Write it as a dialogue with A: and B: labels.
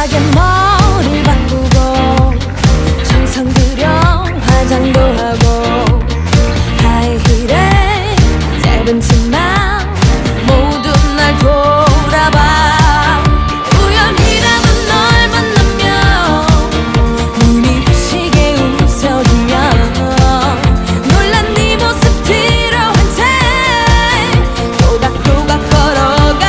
A: 급하게 머리 바꾸고 정성 들여 화장도